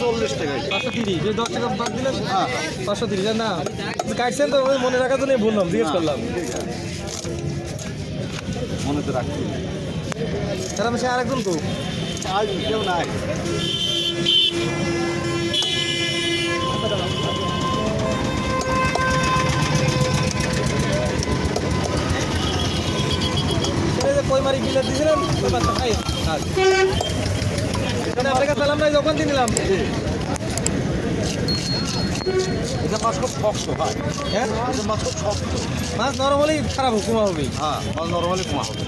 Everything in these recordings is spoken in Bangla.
চল্লিশ টাকা। পাঁচশো তিরিশ। এই দশ টাকা বাদ দিলেন হ্যাঁ। পাঁচশো তিরিশ। না কাটছেন তো ওই মনে রাখার জন্য বললাম জিজ্ঞেস করলাম। মনে তো রাখছি। তার আমি সে আরেকজন তো আজ কেউ নাই। যে কই মারি বিলে দিয়েছিলেন ওই বাচ্চা খাই আচ্ছা এখানে আপনার কাছে পেলাম না যখন দিয়ে নিলাম। এটা মাছ খুব শক্ত হয় হ্যাঁ? এটা মাছ খুব শক্ত। মাছ নরম খারাপ কুমা হবে। হ্যাঁ মাছ নর্মালি কমা হবে।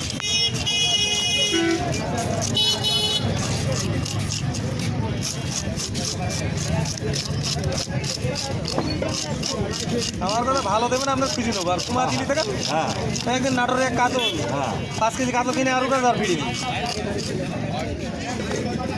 আমার দাদা ভালো দেবেন আপনার খুঁজে নেব। আর কুমার দিলি থেকে? হ্যাঁ। একদিন নাটোরে এক কাতল হ্যাঁ। পাঁচ কেজি কাতল কিনে আরও কাজ আর ফিরি তোমার মাছ কাটতে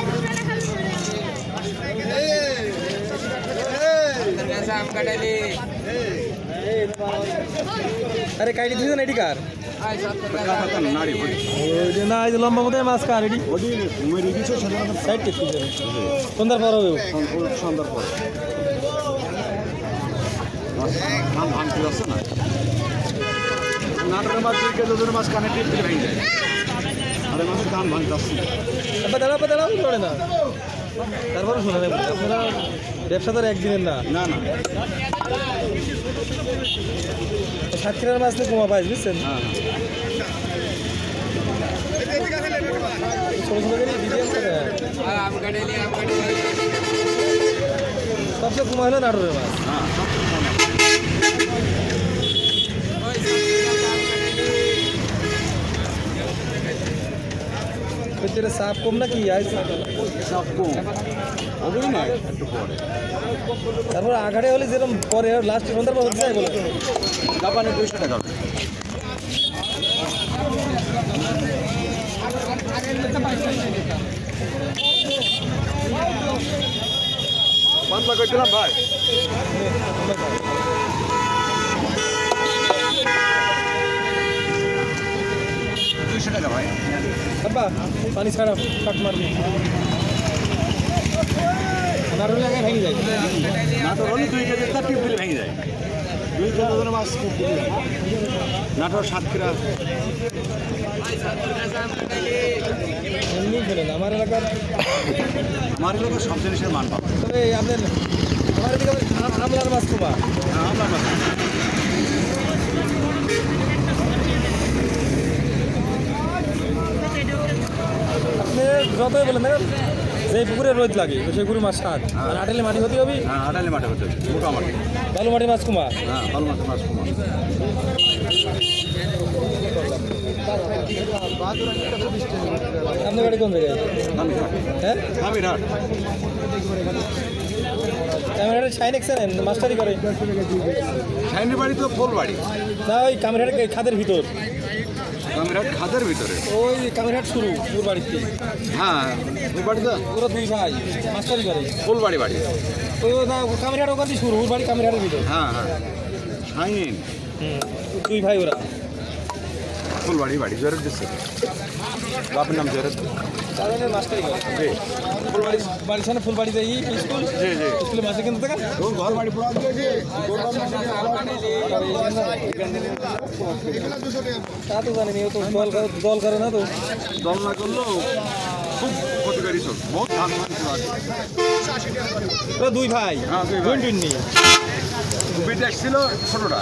আরে কাইটি দিয়েছেন এটি কার? না এই লম্বা মতো মাছ কার এটি? সাইড সন্ধ্যার পর হবে। সন্ধ্যার পর না নাটকের মাছ দুই কেজি ওজনের মাছ কানে টিপ ভেঙে যায় আর মাছের ধান ভাঙতে আসছে। দাঁড়াও দাঁড়াও না। তারপরে শোনা নেব আপনারা ব্যবসা তো আর একদিনের না। না না। সাতক্ষীরার মাছ তো কমা পাইস বুঝছেন? হ্যাঁ ছোটো ছোটো করে বিরিয়ানি সবচেয়ে কমা হলো নাটোরের মাছ। ভিতরে সাপ কম নাকি আই সব কম হবেই না একটু পরে তারপর আঘাড়ে হলে যেরকম পরে লাস্ট সন্ধ্যার পর হচ্ছে বলে জাপানে দুইশো টাকা হবে। পান ভাই দুইশো টাকা ভাই আব্বা পানি ছাড়া কাট মারবি। নাটোর আগে ভেঙে যায়। দুই কেজি তার টিপ ভেঙে যায়। দুই কেজি মাছ নাটোর সাতক্ষীরা। এমনি আমার এলাকার আমার এলাকার সব জিনিসের মান পাবে তবে আপনার আমার এদিকে আমলার মাছ কমা মাছ। যতই বলেন দেখেন যে পুকুরে রোদ লাগে সেই পুকুরে মাছ স্বাদ আর আটেলে মাটি হতে হবে? হ্যাঁ আটালি মাঠে হতে হবে মোটা মাটি। বালু মাটি মাছ কুমা হ্যাঁ ভালো মাছ মাছ কমা আপনার বাড়ি কোন জায়গায়? হ্যাঁ? ক্যামেরাটা মাস্টারি করে। শাইনি বাড়ি তো ফুল বাড়ি না ওই ক্যামেরাটা খাদের ভিতর। দামিরহাট খাদের ভিতরে? ওই কামিরহাট শুরু ফুলবাড়িতে বাড়িতে। হ্যাঁ ফুলবাড়িতে পুরো দুই ভাই মাস্টারি করে ফুলবাড়ি বাড়ি ওই না ক্যামেরাট ওখান থেকে শুরু ফুলবাড়ি কামিরহাটের ভিতরে। হ্যাঁ হ্যাঁ। হুম দুই ভাই ওরা। ফুলবাড়ি বাড়ি বাড়ি জোরের দিচ্ছে। বাপের নাম জোরের তাদের করে জি। ফুলবাড়ি বাড়ির সামনে ফুলবাড়ি যাই স্কুল? জি জি। স্কুলে মাসে কিন্তু দেখা? ঘর বাড়ি তা তো জানি ও তো দল দল করে না তো। দল না করলেও খুব ক্ষতিকারী চল বহুত ধান ছিল আগে। ওরা দুই ভাই হ্যাঁ, দুই ভাই। ছোটটা।